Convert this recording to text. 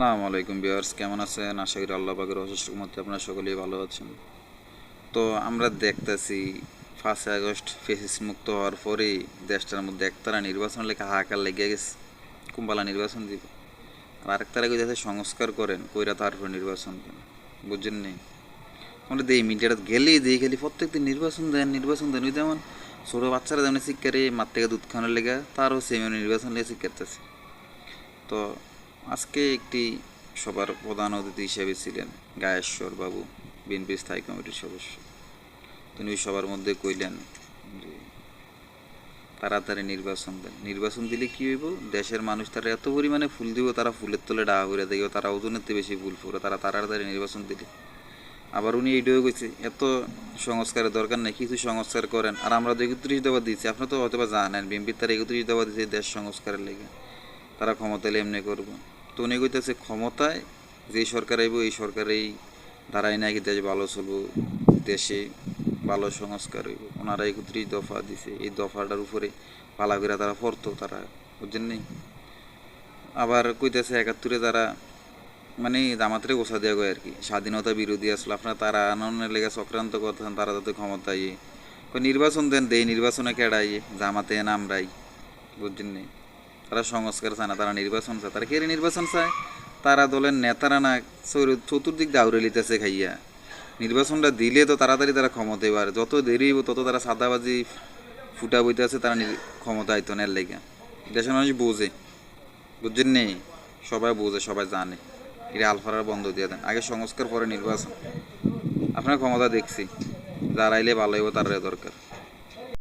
আসসালামু আলাইকুম বিয়ার্স কেমন আছেন? আশা করি আল্লাহ পাকের অশেষ মধ্যে আপনারা সকলেই ভালো আছেন। তো আমরা দেখতেছি ফার্স্ট আগস্ট ফেসিস মুক্ত হওয়ার পরেই দেশটার মধ্যে একতারা নির্বাচন লেখা হাহাকার লেগে গেছে। কুম্বালা নির্বাচন দিব। আর আরেকতারা যাতে সংস্কার করেন, কইরা তারপর নির্বাচন দেন। বুঝছেন নেই আমরা দেই মিডিয়াটা গেলেই দেই, খালি প্রত্যেকদিন নির্বাচন দেন নির্বাচন দেন। ওই যেমন ছোটো বাচ্চারা যেমন শিক্ষারে মার থেকে দুধ খাওয়ানোর লেগে, তারও সেম নির্বাচন লেগে শিক্ষাতেছে তো আজকে একটি সবার প্রধান অতিথি হিসেবে ছিলেন গায়েশ্বর বাবু, বিএনপি স্থায়ী কমিটির সদস্য। তিনি সবার মধ্যে কইলেন যে, তাড়াতাড়ি নির্বাচন দেন। নির্বাচন দিলে কী হইব? দেশের মানুষ তারা এত পরিমাণে ফুল দিব, তারা ফুলের তলে ডাহা করে দেখব, তারা ওজনের চেয়ে বেশি ফুল ফুরে তারা তাড়াতাড়ি নির্বাচন দিলে। আবার উনি এইটাও কইছে, এত সংস্কারের দরকার নেই, কিছু সংস্কার করেন। আর আমরা তো একত্রিশ দেওয়া দিচ্ছি আপনি তো হয়তো বা জানেন বিএনপির তারা একত্রিশ দেওয়া দিচ্ছে দেশ সংস্কারের লেগে। তারা ক্ষমতা এমনি করব। তো উনি কইতেছে ক্ষমতায় যে সরকার আইব এই সরকারেই দাঁড়াই নাকি দেশ ভালো চলবো, দেশে ভালো সংস্কার হইব। ওনারা একত্রিশ দফা দিছে, এই দফাটার উপরে পালা তারা পড়তো তারা, বুঝছেন নি আবার কইতেছে একাত্তরে তারা মানে জামাতের গোসা দেওয়া গয় আর কি, স্বাধীনতা বিরোধী আসলে, আপনার তারা আনন্দের লেগে চক্রান্ত করতেন তারা যাতে ক্ষমতা ইয়ে নির্বাচন দেন, দেই নির্বাচনে কেডাই জামাতে নামরাই, বুঝছেন নি তারা সংস্কার চায় না, তারা নির্বাচন চায়। তারা কে নির্বাচন চায়? তারা দলের নেতারা না চতুর্দিক দাউরে লিতেছে খাইয়া। নির্বাচনটা দিলে তো তাড়াতাড়ি তারা ক্ষমতা এবার। যত দেরি হইব, তত তারা সাদাবাজি ফুটা বইতে আছে, তারা ক্ষমতা আইতো না এর লেগে। দেশের মানুষ বোঝে। বুঝছেন নেই সবাই বোঝে, সবাই জানে। এটা আলফারা বন্ধ দিয়ে দেন। আগে সংস্কার, পরে নির্বাচন। আপনার ক্ষমতা দেখছি। যারা আইলে ভালো হইব, তার দরকার।